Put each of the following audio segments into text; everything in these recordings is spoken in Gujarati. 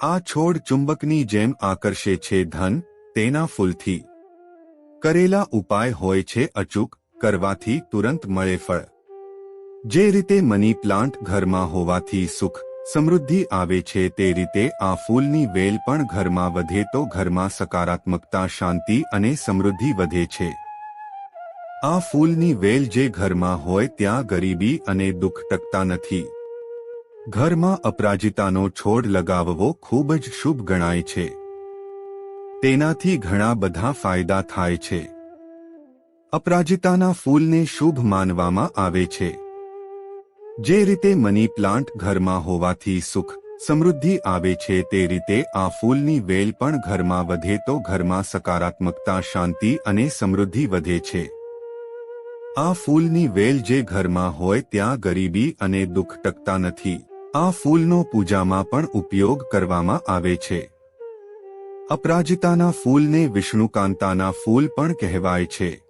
આ છોડ ચુંબકની જેમ આકર્ષે છે ધન, તેના ફૂલથી. કરેલા ઉપાય હોય છે અચૂક, કરવાથી તુરંત મળે ફળ. જે રીતે મની પ્લાન્ટ ઘરમાં હોવાથી સુખ, સમૃદ્ધિ આવે છે તે રીતે આ ફૂલની વેલ પણ ઘરમાં વધે તો ઘરમાં સકારાત્મકતા, શાંતિ અને સમૃદ્ધિ વધે છે. આ ફૂલની વેલ જે ઘરમાં હોય ત્યાં ગરીબી અને દુઃખ ટકતા નથી. ઘરમાં અપરાજિતાનો છોડ લગાવવો ખૂબ જ શુભ ગણાય છે. તેનાથી ઘણા બધા ફાયદા થાય છે. અપરાજિતાના ફૂલને શુભ માનવામાં આવે છે. જે રીતે મની પ્લાન્ટ ઘરમાં હોવાથી સુખ, સમૃદ્ધિ આવે છે તે રીતે આ ફૂલની વેલ પણ ઘરમાં વધે તો ઘરમાં સકારાત્મકતા, શાંતિ અને સમૃદ્ધિ વધે છે. આ ફૂલની વેલ જે ઘરમાં હોય ત્યાં ગરીબી અને દુઃખ ટકતા નથી. આ ફૂલનો પૂજામાં પણ ઉપયોગ કરવામાં આવે છે. અપરાજિતાના ફૂલને વિષ્ણુકાંતાના ફૂલ પણ કહેવાય છે.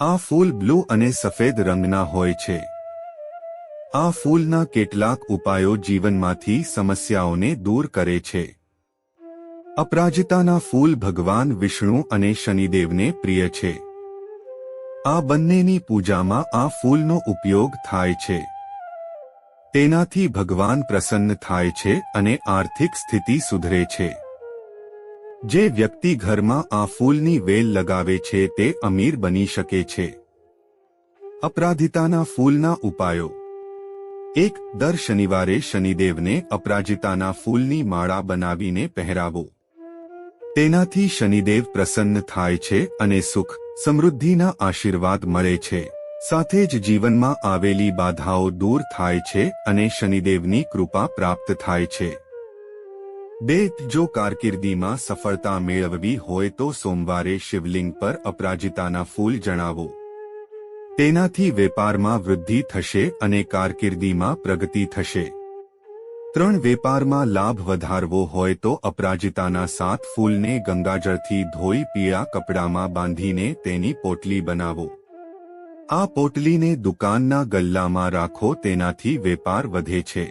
આ ફૂલ બ્લુ અને સફેદ રંગના હોય છે. આ ફૂલના કેટલાક ઉપાયો જીવનમાંથી સમસ્યાઓને દૂર કરે છે. અપરાજિતાના ફૂલ ભગવાન વિષ્ણુ અને શનિદેવને પ્રિય છે. આ બંનેની પૂજામાં આ ફૂલનો ઉપયોગ થાય છે. તેનાથી ભગવાન પ્રસન્ન થાય છે અને આર્થિક સ્થિતિ સુધરે છે. જે વ્યક્તિ ઘરમાં આ ફૂલની વેલ લગાવે છે તે અમીર બની શકે છે. અપરાધિતાના ફૂલના ઉપાયો. એક, દર શનિવારે શનિદેવને અપરાજિતાના ફૂલની માળા બનાવીને પહેરાવો. તેનાથી શનિદેવ પ્રસન્ન થાય છે અને સુખ, સમૃદ્ધિના આશીર્વાદ મળે છે. સાથે જ જીવનમાં આવેલી બાધાઓ દૂર થાય છે અને શનિદેવની કૃપા પ્રાપ્ત થાય છે. બે જો કારકિર્દીમાં સફળતા મેળવવી હોય તો સોમવારે શિવલિંગ પર અપરાજિતાના ફૂલ જણાવો. તેનાથી વેપારમાં વૃદ્ધિ થશે અને કારકિર્દીમાં પ્રગતિ થશે. ત્રણ વેપારમાં લાભ વધારવો હોય તો અપરાજિતાના સાત ફૂલને ગંગાજળથી ધોઈ પીળા કપડામાં બાંધીને તેની પોટલી બનાવો. આ પોટલીને દુકાનના ગલ્લામાં રાખો તેનાથી વેપાર વધે છે.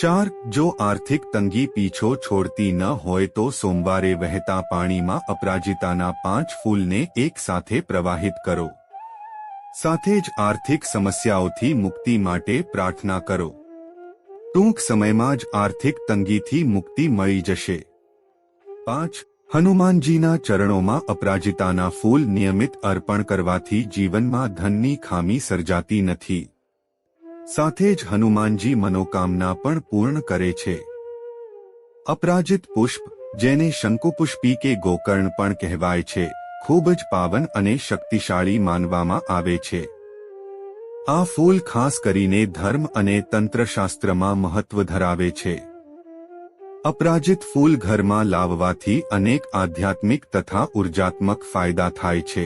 ચાર, જો આર્થિક તંગી પીછો છોડતી ન હોય તો સોમવારે વહેતા પાણીમાં અપરાજિતાના પાંચ ફૂલને એક સાથે પ્રવાહિત કરો. સાથે જ આર્થિક સમસ્યાઓથી મુક્તિ માટે પ્રાર્થના કરો. ટૂંક સમયમાં જ આર્થિક તંગીથી મુક્તિ મળી જશે. પાંચ હનુમાનજીના ચરણોમાં અપરાજિતાના ફૂલ નિયમિત અર્પણ કરવાથી જીવનમાં ધનની ખામી સર્જાતી નથી. સાથે જ હનુમાનજી મનોકામના પણ પૂર્ણ કરે છે. અપરાજિત પુષ્પ, જેને શંકુપુષ્પી કે ગોકર્ણ પણ કહેવાય છે, ખૂબ જ પાવન અને શક્તિશાળી માનવામાં આવે છે. આ ફૂલ ખાસ કરીને ધર્મ અને તંત્રશાસ્ત્રમાં મહત્વ ધરાવે છે. અપરાજિત ફૂલ ઘરમાં લાવવાથી અનેક આધ્યાત્મિક તથા ઉર્જાત્મક ફાયદા થાય છે.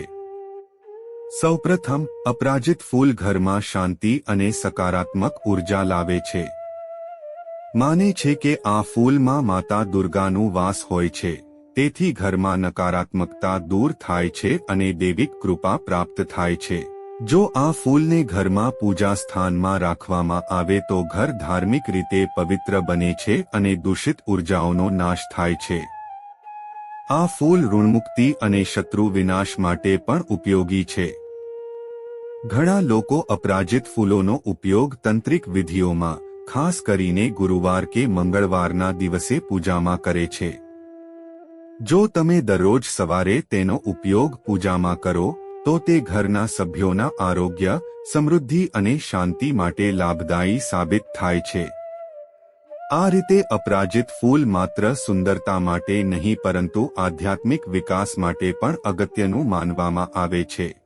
સૌપ્રથમ, અપરાજિત ફૂલ ઘરમાં શાંતિ અને સકારાત્મક ઊર્જા લાવે છે. માને છે કે આ ફૂલમાં માતા દુર્ગાનું વાસ હોય છે, તેથી ઘરમાં નકારાત્મકતા દૂર થાય છે અને દૈવિક કૃપા પ્રાપ્ત થાય છે. જો આ ફૂલને ઘરમાં પૂજા સ્થાનમાં રાખવામાં આવે તો ઘર ધાર્મિક રીતે પવિત્ર બને છે અને દૂષિત ઉર્જાઓનો નાશ થાય છે. આ ફૂલ ઋણમુક્તિ અને શત્રુ વિનાશ માટે પણ ઉપયોગી છે. ઘણા લોકો અપરાજિત ફૂલોનો ઉપયોગ તંત્રિક વિધિઓમાં, ખાસ કરીને ગુરુવાર કે મંગળવારના દિવસે પૂજામાં કરે છે. જો તમે દરરોજ સવારે તેનો ઉપયોગ પૂજામાં કરો તો તે ઘરના સભ્યોના આરોગ્ય, સમૃદ્ધિ અને શાંતિ માટે લાભદાયી સાબિત થાય છે. આ રીતે અપરાજિત ફૂલ માત્ર સુંદરતા માટે નહીં, પરંતુ આધ્યાત્મિક વિકાસ માટે પણ અગત્યનું માનવામાં આવે છે.